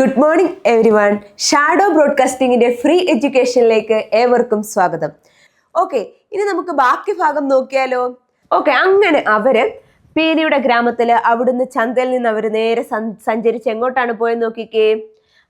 Good morning everyone shadow ബ്രോഡ്കാസ്റ്റിംഗിന്റെ free എഡ്യൂക്കേഷനിലേക്ക് ഏവർക്കും സ്വാഗതം. ഓക്കെ ഇനി നമുക്ക് ബാക്കി ഭാഗം നോക്കിയാലോ? ഓക്കെ അങ്ങനെ അവർ പേരിയുടെ ഗ്രാമത്തിൽ അവിടുന്ന് ചന്തയിൽ നിന്ന് അവർ നേരെ സഞ്ച- സഞ്ചരിച്ച് എങ്ങോട്ടാണ് പോയത് നോക്കിക്കേ?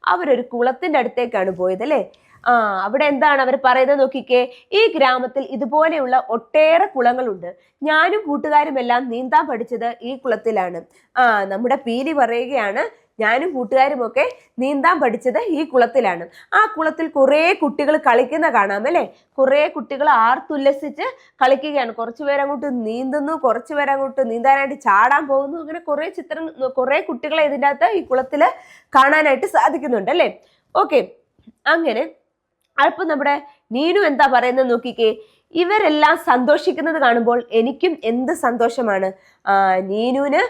അവരൊരു കുളത്തിന്റെ അടുത്തേക്കാണ് പോയത് അല്ലേ? ആ അവിടെ എന്താണ് അവർ പറയുന്നത് നോക്കിക്കേ? ഈ ഗ്രാമത്തിൽ ഇതുപോലെയുള്ള ഒട്ടേറെ കുളങ്ങളുണ്ട്. ഞാനും കൂട്ടുകാരും എല്ലാം നീന്താൻ പഠിച്ചത് ഈ കുളത്തിലാണ്. ആ നമ്മുടെ പീലി പറയുകയാണ് ഞാനും കൂട്ടുകാരും ഒക്കെ നീന്താൻ പഠിച്ചത് ഈ കുളത്തിലാണ്. ആ കുളത്തിൽ കുറേ കുട്ടികൾ കളിക്കുന്ന കാണാം അല്ലേ? കുറേ കുട്ടികൾ ആർത്തുല്ലസിച്ച് കളിക്കുകയാണ്. കുറച്ച് പേരങ്ങോട്ട് നീന്തുന്നു കുറച്ച് പേരങ്ങോട്ട് നീന്താനായിട്ട് ചാടാൻ പോകുന്നു. അങ്ങനെ കുറേ ചിത്രം കുറേ കുട്ടികളെ ഇതിന്റെ അകത്ത് ഈ കുളത്തിൽ കാണാനായിട്ട് സാധിക്കുന്നുണ്ട് അല്ലേ? ഓക്കെ. അങ്ങനെ. അല്പം നമ്മുടെ നീനു എന്താ പറയുന്നത് നോക്കിക്കേ. ഇവരെല്ലാം സന്തോഷിക്കുന്നത് കാണുമ്പോൾ എനിക്കും എന്ത് സന്തോഷമാണ്. നീനുവിന്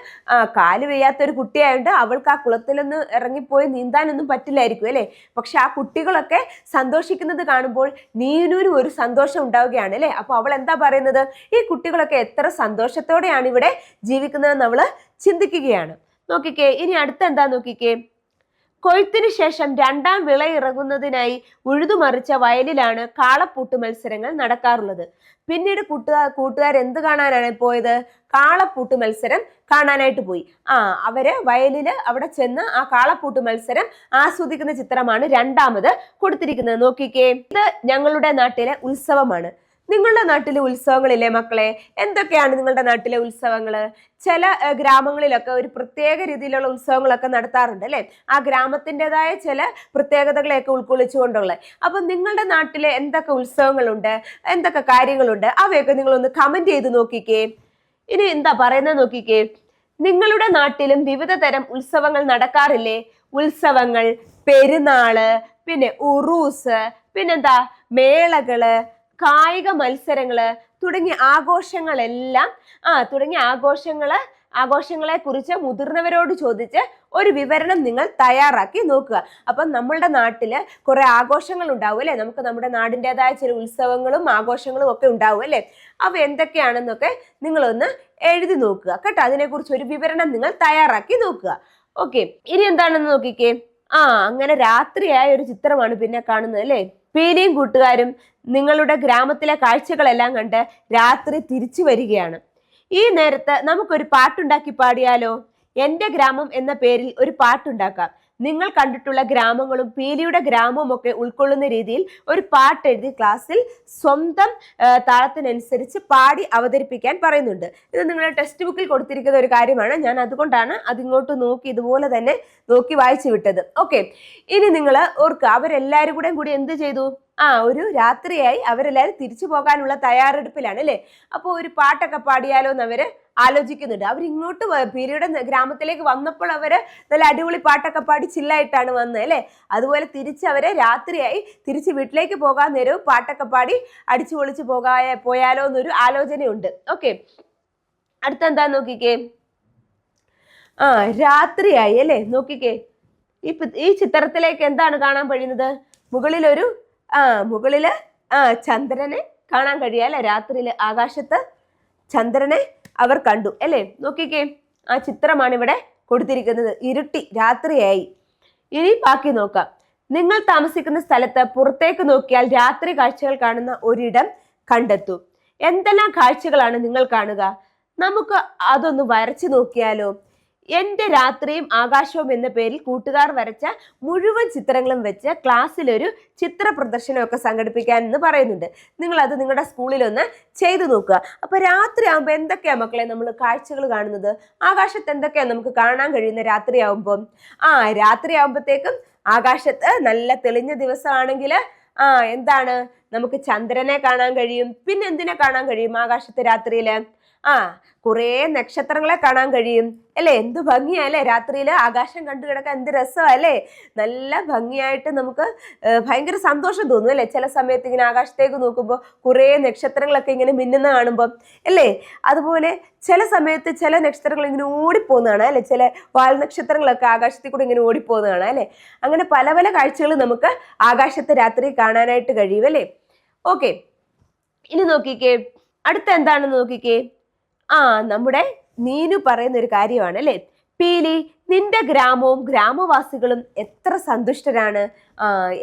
കാൽ വയ്യാത്ത ഒരു കുട്ടിയായതുകൊണ്ട് അവൾക്ക് ആ കുളത്തിലൊന്ന് ഇറങ്ങിപ്പോയി നീന്താനൊന്നും പറ്റില്ലായിരിക്കും അല്ലേ? പക്ഷെ ആ കുട്ടികളൊക്കെ സന്തോഷിക്കുന്നത് കാണുമ്പോൾ നീനുവിനും ഒരു സന്തോഷം ഉണ്ടാവുകയാണ് അല്ലേ? അപ്പോൾ അവൾ എന്താ പറയുന്നത്? ഈ കുട്ടികളൊക്കെ എത്ര സന്തോഷത്തോടെയാണ് ഇവിടെ ജീവിക്കുന്നതെന്ന് അവൾ ചിന്തിക്കുകയാണ്. നോക്കിക്കേ ഇനി അടുത്ത എന്താ നോക്കിക്കേ? കൊയ്ത്തിനു ശേഷം രണ്ടാം വിള ഇറങ്ങുന്നതിനായി ഉഴുതുമറിച്ച വയലിലാണ് കാളപ്പൂട്ട് മത്സരങ്ങൾ നടക്കാറുള്ളത്. പിന്നീട് കൂട്ടുകാർ കൂട്ടുകാർ എന്ത് കാണാനാണ് പോയത്? കാളപ്പൂട്ട് മത്സരം കാണാനായിട്ട് പോയി. ആ അവർ വയലിൽ അവിടെ ചെന്ന് ആ കാളപ്പൂട്ട് മത്സരം ആസ്വദിക്കുന്ന ചിത്രമാണ് രണ്ടാമത് കൊടുത്തിരിക്കുന്നത്. നോക്കിക്കേ. ഇത് ഞങ്ങളുടെ നാട്ടിലെ ഉത്സവമാണ്. നിങ്ങളുടെ നാട്ടിലെ ഉത്സവങ്ങളില്ലേ മക്കളെ എന്തൊക്കെയാണ് നിങ്ങളുടെ നാട്ടിലെ ഉത്സവങ്ങൾ ചില ഗ്രാമങ്ങളിലൊക്കെ ഒരു പ്രത്യേക രീതിയിലുള്ള ഉത്സവങ്ങളൊക്കെ നടത്താറുണ്ട് അല്ലേ? ആ ഗ്രാമത്തിന്റെതായ ചില പ്രത്യേകതകളെയൊക്കെ ഉൾക്കൊള്ളിച്ചുകൊണ്ടുള്ള അപ്പം നിങ്ങളുടെ നാട്ടിലെ എന്തൊക്കെ ഉത്സവങ്ങളുണ്ട്? എന്തൊക്കെ കാര്യങ്ങളുണ്ട്? അവയൊക്കെ നിങ്ങളൊന്ന് കമന്റ് ചെയ്ത് നോക്കിക്കേ. ഇനി എന്താ പറയുന്നത് നോക്കിക്കേ. നിങ്ങളുടെ നാട്ടിലും വിവിധ തരം ഉത്സവങ്ങൾ നടക്കാറില്ലേ? ഉത്സവങ്ങൾ പെരുന്നാൾ പിന്നെ ഉറൂസ് പിന്നെന്താ? മേളകൾ കായിക മത്സരങ്ങൾ തുടങ്ങിയ ആഘോഷങ്ങളെല്ലാം ആ തുടങ്ങിയ ആഘോഷങ്ങൾ ആഘോഷങ്ങളെ കുറിച്ച് മുതിർന്നവരോട് ചോദിച്ച് ഒരു വിവരണം നിങ്ങൾ തയ്യാറാക്കി നോക്കുക. അപ്പം നമ്മളുടെ നാട്ടിൽ കുറേ ആഘോഷങ്ങൾ ഉണ്ടാവും അല്ലേ? നമുക്ക് നമ്മുടെ നാടിന്റെതായ ചില ഉത്സവങ്ങളും ആഘോഷങ്ങളും ഒക്കെ ഉണ്ടാവും അല്ലേ? അവ എന്തൊക്കെയാണെന്നൊക്കെ നിങ്ങളൊന്ന് എഴുതി നോക്കുക കേട്ടോ. അതിനെക്കുറിച്ച് ഒരു വിവരണം നിങ്ങൾ തയ്യാറാക്കി നോക്കുക. ഓക്കെ. ഇനി എന്താണെന്ന് നോക്കിക്കേ? ആ അങ്ങനെ രാത്രിയായ ഒരു ചിത്രമാണ് പിന്നെ കാണുന്നത് അല്ലേ? പീലിയും കൂട്ടുകാരും നിങ്ങളുടെ ഗ്രാമത്തിലെ കാഴ്ചകളെല്ലാം കണ്ട് രാത്രി തിരിച്ചു വരികയാണ്. ഈ നേരത്ത് നമുക്കൊരു പാട്ടുണ്ടാക്കി പാടിയാലോ? എന്റെ ഗ്രാമം എന്ന പേരിൽ ഒരു പാട്ടുണ്ടാക്കാം. നിങ്ങൾ കണ്ടിട്ടുള്ള ഗ്രാമങ്ങളും പീലിയുടെ ഗ്രാമവും ഒക്കെ ഉൾക്കൊള്ളുന്ന രീതിയിൽ ഒരു പാട്ട് എഴുതി ക്ലാസ്സിൽ സ്വന്തം താളത്തിനനുസരിച്ച് പാടി അവതരിപ്പിക്കാൻ പറയുന്നുണ്ട്. ഇത് നിങ്ങളുടെ ടെക്സ്റ്റ് ബുക്കിൽ കൊടുത്തിരിക്കുന്ന ഒരു കാര്യമാണ്. ഞാൻ അതുകൊണ്ടാണ് അതിങ്ങോട്ട് നോക്കി ഇതുപോലെ തന്നെ നോക്കി വായിച്ചു വിട്ടത്. ഓക്കെ. ഇനി നിങ്ങൾ ഓർക്കുക അവരെല്ലാവരും കൂടെ കൂടി എന്ത് ചെയ്തു? ആ ഒരു രാത്രിയായി അവരെല്ലാവരും തിരിച്ചു പോകാനുള്ള തയ്യാറെടുപ്പിലാണ് അല്ലേ? അപ്പോൾ ഒരു പാട്ടൊക്കെ പാടിയാലോ എന്ന് അവർ ആലോചിക്കുന്നുണ്ട്. അവർ ഇങ്ങോട്ട് പീരിയുടെ ഗ്രാമത്തിലേക്ക് വന്നപ്പോൾ അവർ നല്ല അടിപൊളി പാട്ടൊക്കെ പാടി ചില്ലായിട്ടാണ് വന്നത് അല്ലേ? അതുപോലെ തിരിച്ച് അവരെ രാത്രിയായി തിരിച്ച് വീട്ടിലേക്ക് പോകാൻ നേരവും പാട്ടൊക്കെ പാടി അടിച്ചു പൊളിച്ച് പോകാ പോയാലോ എന്നൊരു ആലോചനയുണ്ട്. ഓക്കെ. അടുത്തെന്താ നോക്കിക്കേ? ആ രാത്രിയായി അല്ലേ? നോക്കിക്കേ. ഇപ്പൊ ഈ ചിത്രത്തിലേക്ക് എന്താണ് കാണാൻ കഴിയുന്നത് മുകളിലൊരു ആ മുകളിൽ ആ ചന്ദ്രനെ കാണാൻ കഴിയാല്ലേ രാത്രിയിൽ ആകാശത്ത് ചന്ദ്രനെ അവർ കണ്ടു അല്ലേ? നോക്കിക്കേ ആ ചിത്രമാണ് ഇവിടെ കൊടുത്തിരിക്കുന്നത്. ഇരുട്ടി രാത്രിയായി. ഇനി ബാക്കി നോക്കാം. നിങ്ങൾ താമസിക്കുന്ന സ്ഥലത്ത് പുറത്തേക്ക് നോക്കിയാൽ രാത്രി കാഴ്ചകൾ കാണുന്ന ഒരിടം കണ്ടെത്തൂ. എന്തെല്ലാം കാഴ്ചകളാണ് നിങ്ങൾ കാണുക? നമുക്ക് അതൊന്ന് വരച്ചു നോക്കിയാലോ? എന്റെ രാത്രിയും ആകാശവും എന്ന പേരിൽ കൂട്ടുകാർ വരച്ച മുഴുവൻ ചിത്രങ്ങളും വെച്ച് ക്ലാസ്സിലൊരു ചിത്ര പ്രദർശനമൊക്കെ സംഘടിപ്പിക്കാൻ എന്ന് പറയുന്നുണ്ട്. നിങ്ങളത് നിങ്ങളുടെ സ്കൂളിലൊന്ന് ചെയ്തു നോക്കുക. അപ്പോൾ രാത്രി ആകുമ്പോൾ എന്തൊക്കെയാണ് മക്കളെ നമ്മൾ കാഴ്ചകൾ കാണുന്നത്? ആകാശത്ത് എന്തൊക്കെയാണ് നമുക്ക് കാണാൻ കഴിയുന്ന രാത്രി ആകുമ്പോൾ ആ രാത്രി ആകുമ്പോഴത്തേക്കും ആകാശത്ത് നല്ല തെളിഞ്ഞ ദിവസമാണെങ്കിൽ ആ എന്താണ്? നമുക്ക് ചന്ദ്രനെ കാണാൻ കഴിയും. പിന്നെ എന്തിനെ കാണാൻ കഴിയും ആകാശത്ത് രാത്രിയിൽ ആ കുറേ നക്ഷത്രങ്ങളെ കാണാൻ കഴിയും. അല്ലേ? എന്ത് ഭംഗിയാ അല്ലേ? രാത്രിയിൽ ആകാശം കണ്ടു കിടക്കാൻ എന്ത് രസമാണ് അല്ലേ? നല്ല ഭംഗിയായിട്ട് നമുക്ക് ഭയങ്കര സന്തോഷം തോന്നും അല്ലേ? ചില സമയത്ത് ഇങ്ങനെ ആകാശത്തേക്ക് നോക്കുമ്പോൾ കുറേ നക്ഷത്രങ്ങളൊക്കെ ഇങ്ങനെ മിന്നുന്ന കാണുമ്പോൾ അല്ലേ? അതുപോലെ ചില സമയത്ത് ചില നക്ഷത്രങ്ങൾ ഇങ്ങനെ ഓടിപ്പോകുന്നതാണ് അല്ലേ? ചില വാൽ നക്ഷത്രങ്ങളൊക്കെ ആകാശത്തിൽ കൂടെ ഇങ്ങനെ ഓടിപ്പോകുന്നതാണ് അല്ലേ? അങ്ങനെ പല പല കാഴ്ചകൾ നമുക്ക് ആകാശത്തെ രാത്രി കാണാനായിട്ട് കഴിയും അല്ലേ? ഓക്കെ. ഇനി നോക്കിക്കേ. അടുത്ത എന്താണെന്ന് നോക്കിക്കേ? ആ നമ്മുടെ നീനു പറയുന്ന ഒരു കാര്യമാണ് അല്ലേ പീലി നിന്റെ ഗ്രാമവും ഗ്രാമവാസികളും എത്ര സന്തുഷ്ടരാണ്.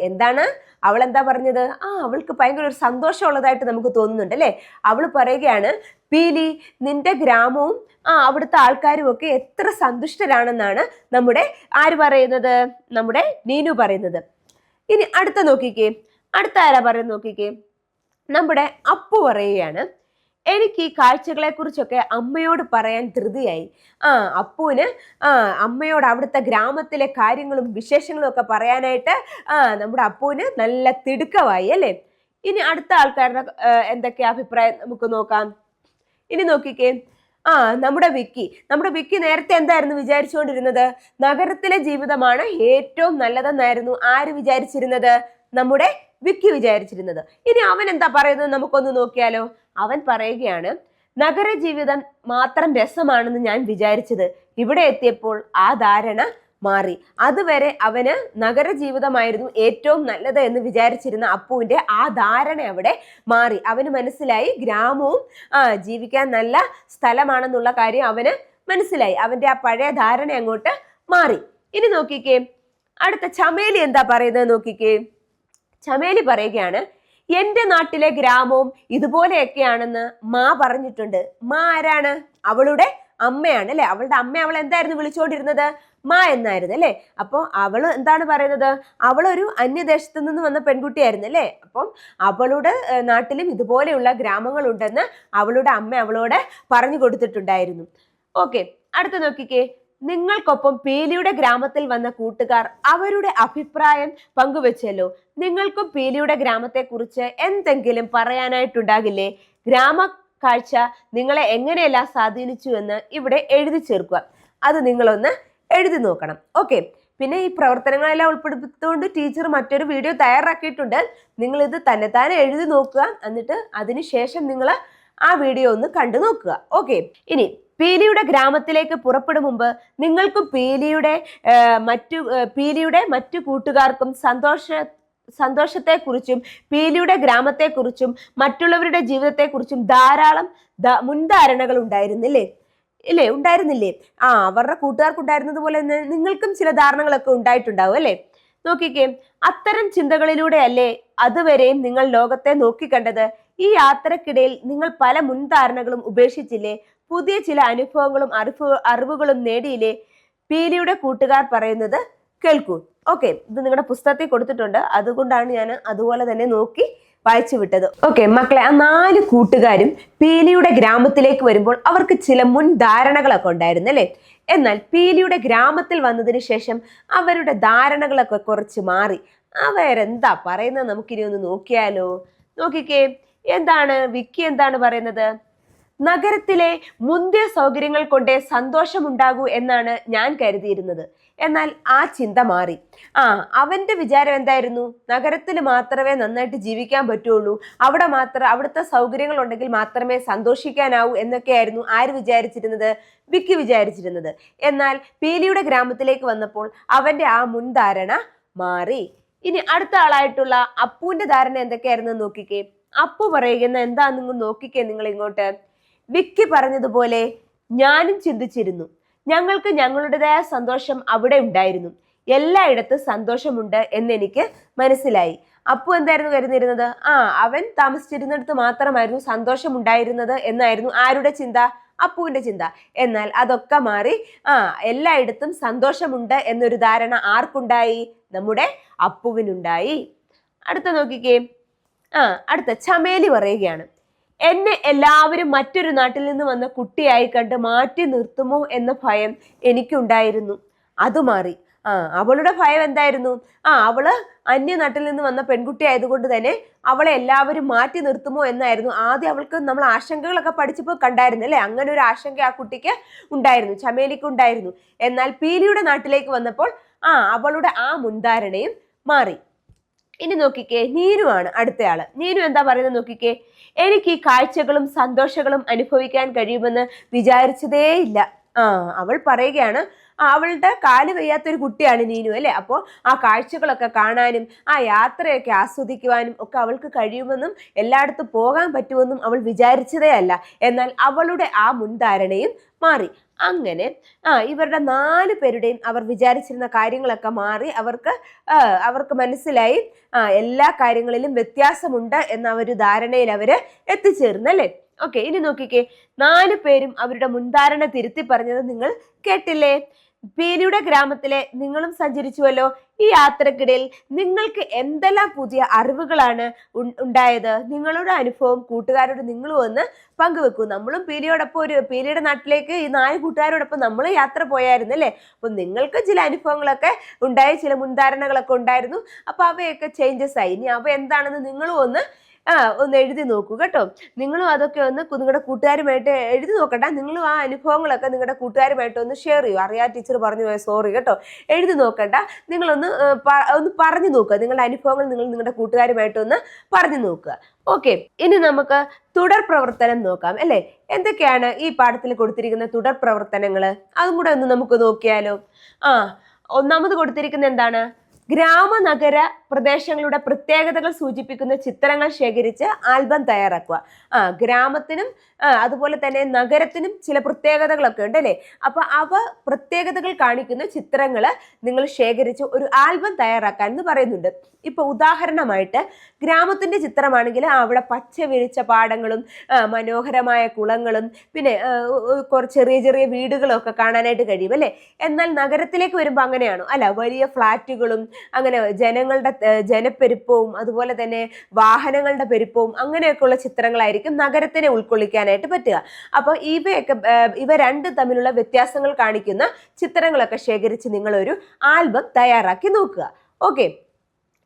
എന്താണ്? അവൾ എന്താ പറഞ്ഞത്? ആ അവൾക്ക് ഭയങ്കര ഒരു സന്തോഷമുള്ളതായിട്ട് നമുക്ക് തോന്നുന്നുണ്ട് അല്ലേ? അവൾ പറയുകയാണ് പീലി നിന്റെ ഗ്രാമവും ആ അവിടുത്തെ ആൾക്കാരും ഒക്കെ എത്ര സന്തുഷ്ടരാണെന്നാണ് നമ്മുടെ ആര് പറയുന്നത്? നമ്മുടെ നീനു പറയുന്നത്. ഇനി അടുത്ത നോക്കിക്കേ. അടുത്ത ആരാ പറയുന്നത് നോക്കിക്കേ? നമ്മുടെ അപ്പു പറയുകയാണ് എനിക്ക് ഈ കാഴ്ചകളെ കുറിച്ചൊക്കെ അമ്മയോട് പറയാൻ ധൃതിയായി. ആ അപ്പുവിന് ആ അമ്മയോട് അവിടുത്തെ ഗ്രാമത്തിലെ കാര്യങ്ങളും വിശേഷങ്ങളും ഒക്കെ പറയാനായിട്ട് ആ നമ്മുടെ അപ്പുവിന് നല്ല തിടുക്കമായി അല്ലേ? ഇനി അടുത്ത ആൾക്കാരുടെ എന്തൊക്കെ അഭിപ്രായം നമുക്ക് നോക്കാം. ഇനി നോക്കിക്കേ. ആ നമ്മുടെ വിക്കി. നമ്മുടെ വിക്കി നേരത്തെ എന്തായിരുന്നു വിചാരിച്ചുകൊണ്ടിരുന്നത്? നഗരത്തിലെ ജീവിതമാണ് ഏറ്റവും നല്ലതെന്നായിരുന്നു ആര് വിചാരിച്ചിരുന്നത്? നമ്മുടെ വിക്കി വിചാരിച്ചിരുന്നത്. ഇനി അവൻ എന്താ പറയുന്നത് നമുക്കൊന്ന് നോക്കിയാലോ? അവൻ പറയുകയാണ് നഗര ജീവിതം മാത്രം രസമാണെന്ന് ഞാൻ വിചാരിച്ചത്. ഇവിടെ എത്തിയപ്പോൾ ആ ധാരണ മാറി. അതുവരെ അവന് നഗര ജീവിതമായിരുന്നു ഏറ്റവും നല്ലത് എന്ന് വിചാരിച്ചിരുന്ന അപ്പുവിന്റെ ആ ധാരണ അവിടെ മാറി. അവന് മനസ്സിലായി ഗ്രാമവും ജീവിക്കാൻ നല്ല സ്ഥലമാണെന്നുള്ള കാര്യം അവന് മനസ്സിലായി. അവന്റെ ആ പഴയ ധാരണ അങ്ങോട്ട് മാറി. ഇനി നോക്കിക്കേ അടുത്ത ചമേലി എന്താ പറയുന്നത് നോക്കിക്കേ? ചമേലി പറയുകയാണ് എന്റെ നാട്ടിലെ ഗ്രാമവും ഇതുപോലെയൊക്കെയാണെന്ന് മാ പറഞ്ഞിട്ടുണ്ട്. മാ ആരാണ്? അവളുടെ അമ്മയാണ്. അല്ലെ? അവളുടെ അമ്മ അവൾ എന്തായിരുന്നു വിളിച്ചുകൊണ്ടിരുന്നത്? മാ എന്നായിരുന്നു അല്ലെ? അപ്പോൾ അവൾ എന്താണ് പറയുന്നത്? അവളൊരു അന്യദേശത്ത് നിന്ന് വന്ന പെൺകുട്ടിയായിരുന്നു അല്ലേ? അപ്പം അവളുടെ നാട്ടിലും ഇതുപോലെയുള്ള ഗ്രാമങ്ങളുണ്ടെന്ന് അവളുടെ അമ്മ അവളോട് പറഞ്ഞു കൊടുത്തിട്ടുണ്ടായിരുന്നു. ഓക്കെ അടുത്ത നോക്കിക്കേ. നിങ്ങൾക്കൊപ്പം പീലിയുടെ ഗ്രാമത്തിൽ വന്ന കൂട്ടുകാർ അവരുടെ അഭിപ്രായം പങ്കുവച്ചല്ലോ. നിങ്ങൾക്കും പീലിയുടെ ഗ്രാമത്തെക്കുറിച്ച് എന്തെങ്കിലും പറയാനായിട്ടുണ്ടാകില്ലേ? ഗ്രാമ കാഴ്ച നിങ്ങളെ എങ്ങനെയെല്ലാം സ്വാധീനിച്ചു എന്ന് ഇവിടെ എഴുതി ചേർക്കുക. അത് നിങ്ങളൊന്ന് എഴുതി നോക്കണം. ഓക്കെ. പിന്നെ ഈ പ്രവർത്തനങ്ങളെല്ലാം ഉൾപ്പെടുത്തിക്കൊണ്ട് ടീച്ചർ മറ്റൊരു വീഡിയോ തയ്യാറാക്കിയിട്ടുണ്ട്. നിങ്ങൾ ഇത് തന്നെ തന്നെത്താനെ എഴുതി നോക്കുക. എന്നിട്ട് അതിനുശേഷം നിങ്ങൾ ആ വീഡിയോ ഒന്ന് കണ്ടു നോക്കുക. ഓക്കെ. ഇനി പീലിയുടെ ഗ്രാമത്തിലേക്ക് പുറപ്പെടും മുമ്പ് നിങ്ങൾക്കും പീലിയുടെ മറ്റു പീലിയുടെ മറ്റു കൂട്ടുകാർക്കും സന്തോഷ സന്തോഷത്തെക്കുറിച്ചും പീലിയുടെ ഗ്രാമത്തെക്കുറിച്ചും മറ്റുള്ളവരുടെ ജീവിതത്തെക്കുറിച്ചും ധാരാളം മുൻധാരണകൾ ഉണ്ടായിരുന്നില്ലേ? ഇല്ലേ? ഉണ്ടായിരുന്നില്ലേ? ആ അവരുടെ കൂട്ടുകാർക്കുണ്ടായിരുന്നത് പോലെ തന്നെ നിങ്ങൾക്കും ചില ധാരണകളൊക്കെ ഉണ്ടായിട്ടുണ്ടാവും അല്ലേ? നോക്കിക്കേ അത്തരം ചിന്തകളിലൂടെയല്ലേ അതുവരെയും നിങ്ങൾ ലോകത്തെ നോക്കിക്കണ്ടത്? ഈ യാത്രക്കിടയിൽ നിങ്ങൾ പല മുൻധാരണകളും ഉപേക്ഷിച്ചില്ലേ? പുതിയ ചില അനുഭവങ്ങളും അറിവ് അറിവുകളും നേടിയില്ലേ? പീലിയുടെ കൂട്ടുകാർ പറയുന്നത് കേൾക്കൂ. ഓക്കെ ഇത് നിങ്ങളുടെ പുസ്തകത്തിൽ കൊടുത്തിട്ടുണ്ട്. അതുകൊണ്ടാണ് ഞാൻ അതുപോലെ തന്നെ നോക്കി വായിച്ചു വിട്ടത്. ഓക്കെ മക്കളെ ആ നാല് കൂട്ടുകാരും പീലിയുടെ ഗ്രാമത്തിലേക്ക് വരുമ്പോൾ അവർക്ക് ചില മുൻ ധാരണകളൊക്കെ ഉണ്ടായിരുന്നു അല്ലേ? എന്നാൽ പീലിയുടെ ഗ്രാമത്തിൽ വന്നതിന് ശേഷം അവരുടെ ധാരണകളൊക്കെ കുറച്ച് മാറി. അവരെന്താ പറയുന്നത് നമുക്കിനി ഒന്ന് നോക്കിയാലോ? നോക്കിക്കേ എന്താണ്? വിക്കി എന്താണ് പറയുന്നത്? നഗരത്തിലെ മുന്തിയ സൗകര്യങ്ങൾ കൊണ്ടേ സന്തോഷമുണ്ടാകൂ എന്നാണ് ഞാൻ കരുതിയിരുന്നത്. എന്നാൽ ആ ചിന്ത മാറി. ആ അവന്റെ വിചാരം എന്തായിരുന്നു? നഗരത്തിൽ മാത്രമേ നന്നായിട്ട് ജീവിക്കാൻ പറ്റുള്ളൂ. അവിടെ മാത്രം അവിടുത്തെ സൗകര്യങ്ങൾ ഉണ്ടെങ്കിൽ മാത്രമേ സന്തോഷിക്കാനാവൂ എന്നൊക്കെയായിരുന്നു ആര് വിചാരിച്ചിരുന്നത്? വിക്കി വിചാരിച്ചിരുന്നത്. എന്നാൽ പീലിയുടെ ഗ്രാമത്തിലേക്ക് വന്നപ്പോൾ അവന്റെ ആ മുൻധാരണ മാറി. ഇനി അടുത്ത ആളായിട്ടുള്ള അപ്പുവിന്റെ ധാരണ എന്തൊക്കെയായിരുന്നു നോക്കിക്കേ. അപ്പു പറയുന്ന നിങ്ങൾ നോക്കിക്കേ നിങ്ങൾ ഇങ്ങോട്ട് വിക്കി പറഞ്ഞതുപോലെ ഞാനും ചിന്തിച്ചിരുന്നു. ഞങ്ങൾക്ക് ഞങ്ങളുടേതായ സന്തോഷം അവിടെ ഉണ്ടായിരുന്നു. എല്ലായിടത്തും സന്തോഷമുണ്ട് എന്നെനിക്ക് മനസ്സിലായി. അപ്പു എന്തായിരുന്നു കരുതിയിരുന്നത്? ആ അവൻ താമസിച്ചിരുന്നിടത്ത് മാത്രമായിരുന്നു സന്തോഷം ഉണ്ടായിരുന്നത് എന്നായിരുന്നു ആരുടെ ചിന്ത? അപ്പുവിന്റെ ചിന്ത. എന്നാൽ അതൊക്കെ മാറി ആ എല്ലായിടത്തും സന്തോഷമുണ്ട് എന്നൊരു ധാരണ ആർക്കുണ്ടായി? നമ്മുടെ അപ്പുവിനുണ്ടായി. അടുത്ത നോക്കിക്കേ. ആ അടുത്ത ചമേലി പറയുകയാണ്. എന്നെ എല്ലാവരും മറ്റൊരു നാട്ടിൽ നിന്ന് വന്ന കുട്ടിയായി കണ്ട് മാറ്റി നിർത്തുമോ എന്ന ഭയം എനിക്കുണ്ടായിരുന്നു. അത് മാറി. ആ അവളുടെ ഭയം എന്തായിരുന്നു? ആ അവൾ അന്യനാട്ടിൽ നിന്ന് വന്ന പെൺകുട്ടി ആയതുകൊണ്ട് തന്നെ അവളെ എല്ലാവരും മാറ്റി നിർത്തുമോ എന്നായിരുന്നു. ആദ്യം അവൾക്ക് നമ്മൾ ആശങ്കകളൊക്കെ പഠിച്ചപ്പോൾ കണ്ടായിരുന്നു അല്ലേ? അങ്ങനെ ഒരു ആശങ്ക ആ കുട്ടിക്ക് ഉണ്ടായിരുന്നു ചമേലിക്ക് ഉണ്ടായിരുന്നു. എന്നാൽ പീലിയുടെ നാട്ടിലേക്ക് വന്നപ്പോൾ ആ അവളുടെ ആ മുൻധാരണയും മാറി. ഇനി നോക്കിക്കേ നീനു ആണ് അടുത്തയാൾ. നീനു എന്താ പറയുന്നത് നോക്കിക്കേ എനിക്ക് ഈ കാഴ്ചകളും സന്തോഷങ്ങളും അനുഭവിക്കാൻ കഴിയുമെന്ന് വിചാരിച്ചതേ ഇല്ല. ആ അവൾ പറയുകയാണ് അവളുടെ കാൽ വയ്യാത്തൊരു കുട്ടിയാണ് നീനു അല്ലെ? അപ്പോൾ ആ കാഴ്ചകളൊക്കെ കാണാനും ആ യാത്രയൊക്കെ ആസ്വദിക്കുവാനും ഒക്കെ അവൾക്ക് കഴിയുമെന്നും എല്ലായിടത്തും പോകാൻ പറ്റുമെന്നും അവൾ വിചാരിച്ചതേ അല്ല. എന്നാൽ അവളുടെ ആ മുൻധാരണയും മാറി. അങ്ങനെ ആ ഇവരുടെ നാല് പേരുടെയും അവർ വിചാരിച്ചിരുന്ന കാര്യങ്ങളൊക്കെ മാറി അവർക്ക് അവർക്ക് മനസ്സിലായി ആ എല്ലാ കാര്യങ്ങളിലും വ്യത്യാസമുണ്ട് എന്ന ഒരു ധാരണയിൽ അവർ എത്തിച്ചേർന്നു അല്ലേ? ഓക്കെ ഇനി നോക്കിക്കേ നാല് പേരും അവരുടെ മുൻധാരണ തിരുത്തി പറഞ്ഞത് നിങ്ങൾ കേട്ടില്ലേ? പീലിയുടെ ഗ്രാമത്തിലെ നിങ്ങളും സഞ്ചരിച്ചുവല്ലോ. ഈ യാത്രക്കിടയിൽ നിങ്ങൾക്ക് എന്തെല്ലാം പുതിയ അറിവുകളാണ് ഉണ്ടായത്? നിങ്ങളുടെ അനുഭവം കൂട്ടുകാരോട് നിങ്ങളും ഒന്ന് പങ്കുവെക്കൂ. നമ്മളും പീലിയോടൊപ്പം ഒരു പീലിയുടെ നാട്ടിലേക്ക് ഈ നാല് കൂട്ടുകാരോടൊപ്പം നമ്മൾ യാത്ര പോയായിരുന്നു അല്ലേ? അപ്പൊ നിങ്ങൾക്ക് ചില അനുഭവങ്ങളൊക്കെ ഉണ്ടായി ചില മുൻധാരണകളൊക്കെ ഉണ്ടായിരുന്നു. അപ്പൊ അവയൊക്കെ ചേഞ്ചസ് ആയി. ഇനി അവ എന്താണെന്ന് നിങ്ങളും ഒന്ന് ആ ഒന്ന് എഴുതി നോക്കൂ കേട്ടോ. നിങ്ങളും അതൊക്കെ ഒന്ന് നിങ്ങളുടെ കൂട്ടുകാരുമായിട്ട് എഴുതി നോക്കണ്ട. നിങ്ങളും ആ അനുഭവങ്ങളൊക്കെ നിങ്ങളുടെ കൂട്ടുകാരുമായിട്ട് ഒന്ന് ഷെയർ ചെയ്യൂ. അറിയാ ടീച്ചർ പറഞ്ഞു പോയ സോറി കേട്ടോ. എഴുതി നോക്കണ്ട. നിങ്ങളൊന്ന് ഒന്ന് പറഞ്ഞു നോക്കുക. നിങ്ങളുടെ അനുഭവങ്ങൾ നിങ്ങൾ നിങ്ങളുടെ കൂട്ടുകാരുമായിട്ട് ഒന്ന് പറഞ്ഞു നോക്കുക. ഓക്കെ ഇനി നമുക്ക് തുടർ പ്രവർത്തനം നോക്കാം അല്ലേ? എന്തൊക്കെയാണ് ഈ പാഠത്തിൽ കൊടുത്തിരിക്കുന്ന തുടർ പ്രവർത്തനങ്ങൾ അതും കൂടെ ഒന്ന് നമുക്ക് നോക്കിയാലോ. ആ ഒന്നാമത് കൊടുത്തിരിക്കുന്ന എന്താണ്? ഗ്രാമനഗര പ്രദേശങ്ങളുടെ പ്രത്യേകതകൾ സൂചിപ്പിക്കുന്ന ചിത്രങ്ങൾ ശേഖരിച്ച് ആൽബം തയ്യാറാക്കുക. ആ ഗ്രാമത്തിനും അതുപോലെ തന്നെ നഗരത്തിനും ചില പ്രത്യേകതകളൊക്കെ ഉണ്ട് അല്ലേ? അപ്പൊ അവ പ്രത്യേകതകൾ കാണിക്കുന്ന ചിത്രങ്ങൾ നിങ്ങൾ ശേഖരിച്ച് ഒരു ആൽബം തയ്യാറാക്കാൻ എന്ന് പറയുന്നുണ്ട്. ഇപ്പൊ ഉദാഹരണമായിട്ട് ഗ്രാമത്തിന്റെ ചിത്രമാണെങ്കിൽ അവിടെ പച്ച വിരിച്ച പാടങ്ങളും മനോഹരമായ കുളങ്ങളും പിന്നെ കുറച്ച് ചെറിയ ചെറിയ വീടുകളും ഒക്കെ കാണാനായിട്ട് കഴിയും അല്ലേ? എന്നാൽ നഗരത്തിലേക്ക് വരുമ്പോൾ അങ്ങനെയാണോ? അല്ല വലിയ ഫ്ലാറ്റുകളും അങ്ങനെ ജനങ്ങളുടെ ജനപ്പെരുപ്പവും അതുപോലെ തന്നെ വാഹനങ്ങളുടെ പെരുപ്പവും അങ്ങനെയൊക്കെയുള്ള ചിത്രങ്ങളായിരിക്കും നഗരത്തിനെ ഉൾക്കൊള്ളിക്കാനായിട്ട് പറ്റുക. അപ്പോൾ ഇവയൊക്കെ ഇവ രണ്ട് തമ്മിലുള്ള വ്യത്യാസങ്ങൾ കാണിക്കുന്ന ചിത്രങ്ങളൊക്കെ ശേഖരിച്ച് നിങ്ങളൊരു ആൽബം തയ്യാറാക്കി നോക്കുക. ഓക്കെ.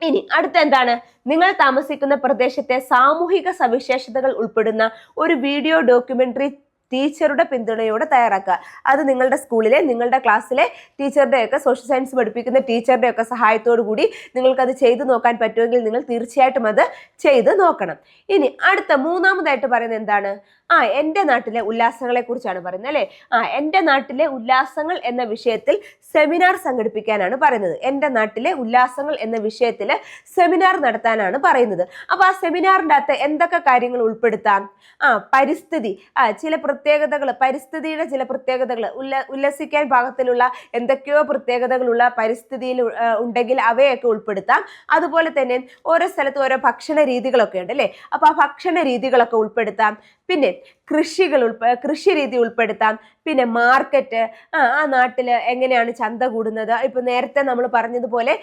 ഇനി അടുത്ത എന്താണ്? നിങ്ങൾ താമസിക്കുന്ന പ്രദേശത്തെ സാമൂഹിക സവിശേഷതകൾ ഉൾപ്പെടുന്ന ഒരു വീഡിയോ ഡോക്യുമെന്ററി ടീച്ചറുടെ പിന്തുണയോടെ തയ്യാറാക്കുക. അത് നിങ്ങളുടെ സ്കൂളിലെ നിങ്ങളുടെ ക്ലാസ്സിലെ ടീച്ചറുടെയൊക്കെ സോഷ്യൽ സയൻസ് പഠിപ്പിക്കുന്ന ടീച്ചറുടെയൊക്കെ സഹായത്തോടു കൂടി നിങ്ങൾക്കത് ചെയ്തു നോക്കാൻ പറ്റുമെങ്കിൽ നിങ്ങൾ തീർച്ചയായിട്ടും അത് ചെയ്ത് നോക്കണം. ഇനി അടുത്ത മൂന്നാമതായിട്ട് പറയുന്നത് എന്താണ്? ആ എന്റെ നാട്ടിലെ ഉല്ലാസങ്ങളെ കുറിച്ചാണ് പറയുന്നത് അല്ലേ? ആ എന്റെ നാട്ടിലെ ഉല്ലാസങ്ങൾ എന്ന വിഷയത്തിൽ സെമിനാർ സംഘടിപ്പിക്കാനാണ് പറയുന്നത്. എന്റെ നാട്ടിലെ ഉല്ലാസങ്ങൾ എന്ന വിഷയത്തിൽ സെമിനാർ നടത്താനാണ് പറയുന്നത്. അപ്പോൾ ആ സെമിനാറിന്റെ അകത്ത് എന്തൊക്കെ കാര്യങ്ങൾ ഉൾപ്പെടുത്താം? ആ പരിസ്ഥിതി ആ ചില പ്രത്യേകതകൾ പരിസ്ഥിതിയുടെ ചില പ്രത്യേകതകൾ ഉല്ല ഉല്ലസിക്കാൻ പാകത്തിലുള്ള എന്തൊക്കെയോ പ്രത്യേകതകളുള്ള പരിസ്ഥിതിയിൽ ഉണ്ടെങ്കിൽ അവയൊക്കെ ഉൾപ്പെടുത്താം. അതുപോലെ തന്നെ ഓരോ സ്ഥലത്തും ഓരോ ഭക്ഷണ രീതികളൊക്കെ ഉണ്ട് അല്ലേ അപ്പോൾ ആ ഭക്ഷണ രീതികളൊക്കെ ഉൾപ്പെടുത്താം. പിന്നെ കൃഷികൾ ഉൾപ്പ കൃഷി രീതി ഉൾപ്പെടുത്താം. പിന്നെ മാർക്കറ്റ് ആ നാട്ടിൽ എങ്ങനെയാണ് ചന്ത കൂടുന്നത്? ഇപ്പോൾ നേരത്തെ നമ്മൾ പറഞ്ഞതുപോലെ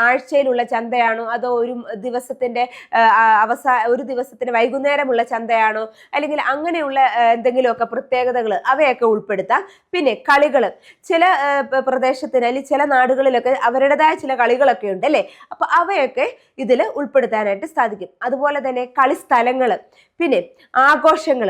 ആഴ്ചയിലുള്ള ചന്തയാണോ? അതോ ഒരു ദിവസത്തിന്റെ അവസാ ഒരു ദിവസത്തിന് വൈകുന്നേരമുള്ള ചന്തയാണോ? അല്ലെങ്കിൽ അങ്ങനെയുള്ള എന്തെങ്കിലുമൊക്കെ പ്രത്യേകതകൾ അവയൊക്കെ ഉൾപ്പെടുത്താം. പിന്നെ കളികൾ ചില പ്രദേശത്തിന് അല്ലെങ്കിൽ ചില നാടുകളിലൊക്കെ അവരുടേതായ ചില കളികളൊക്കെ ഉണ്ട് അല്ലേ? അപ്പോൾ അവയൊക്കെ ഇതിൽ ഉൾപ്പെടുത്താനായിട്ട് സാധിക്കും. അതുപോലെ തന്നെ കളിസ്ഥലങ്ങൾ പിന്നെ ആഘോഷങ്ങൾ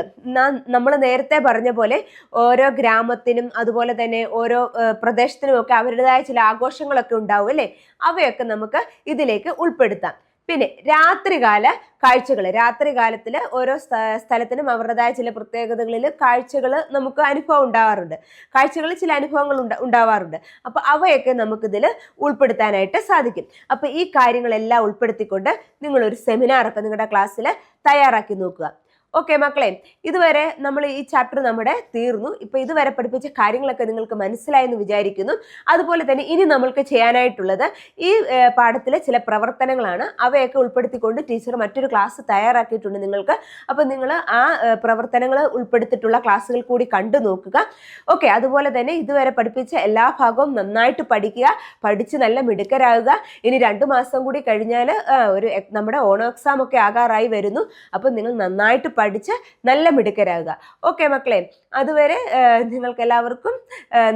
നമ്മൾ നേരത്തെ പറഞ്ഞ പോലെ ഓരോ ഗ്രാമത്തിനും അതുപോലെ തന്നെ ഓരോ പ്രദേശത്തിനും ഒക്കെ അവരുടേതായ ചില ആഘോഷങ്ങളൊക്കെ ഉണ്ടാവും അല്ലേ? അവയൊക്കെ നമുക്ക് ഇതിലേക്ക് ഉൾപ്പെടുത്താം. പിന്നെ രാത്രികാല കാഴ്ചകൾ രാത്രികാലത്തിൽ ഓരോ സ്ഥ- സ്ഥലത്തിനും അവരുടേതായ ചില പ്രത്യേകതകളിൽ കാഴ്ചകൾ നമുക്ക് അനുഭവം ഉണ്ടാവാറുണ്ട്. കാഴ്ചകളിൽ ചില അനുഭവങ്ങൾ ഉണ്ട ഉണ്ടാവാറുണ്ട്. അപ്പോൾ അവയൊക്കെ നമുക്കിതിൽ ഉൾപ്പെടുത്താനായിട്ട് സാധിക്കും. അപ്പോൾ ഈ കാര്യങ്ങളെല്ലാം ഉൾപ്പെടുത്തിക്കൊണ്ട് നിങ്ങളൊരു സെമിനാർ ഒക്കെ നിങ്ങളുടെ ക്ലാസ്സിൽ തയ്യാറാക്കി നോക്കുക. ഓക്കെ മക്കളെ ഇതുവരെ നമ്മൾ ഈ ചാപ്റ്റർ നമ്മുടെ തീർന്നു. ഇപ്പൊ ഇതുവരെ പഠിപ്പിച്ച കാര്യങ്ങളൊക്കെ നിങ്ങൾക്ക് മനസ്സിലായെന്ന് വിചാരിക്കുന്നു. അതുപോലെ തന്നെ ഇനി നമ്മൾക്ക് ചെയ്യാനായിട്ടുള്ളത് ഈ പാഠത്തിലെ ചില പ്രവർത്തനങ്ങളാണ്. അവയൊക്കെ ഉൾപ്പെടുത്തിക്കൊണ്ട് ടീച്ചർ മറ്റൊരു ക്ലാസ് തയ്യാറാക്കിയിട്ടുണ്ട് നിങ്ങൾക്ക്. അപ്പൊ നിങ്ങൾ ആ പ്രവർത്തനങ്ങൾ ഉൾപ്പെടുത്തിയിട്ടുള്ള ക്ലാസ്സുകൾ കൂടി കണ്ടു നോക്കുക. ഓക്കെ അതുപോലെ തന്നെ ഇതുവരെ പഠിപ്പിച്ച എല്ലാ ഭാഗവും നന്നായിട്ട് പഠിക്കുക. പഠിച്ച് നല്ല മിടുക്കരാകുക. ഇനി രണ്ടു മാസം കൂടി കഴിഞ്ഞാൽ ഒരു നമ്മുടെ ഓണോ എക്സാം ഒക്കെ ആകാറായി വരുന്നു. അപ്പോൾ നിങ്ങൾ നന്നായിട്ട് പഠിച്ച് നല്ല മിടുക്കരാകുക. ഓക്കെ മക്കളെ അതുവരെ നിങ്ങൾക്ക് എല്ലാവർക്കും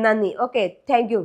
നന്ദി. Okay thank you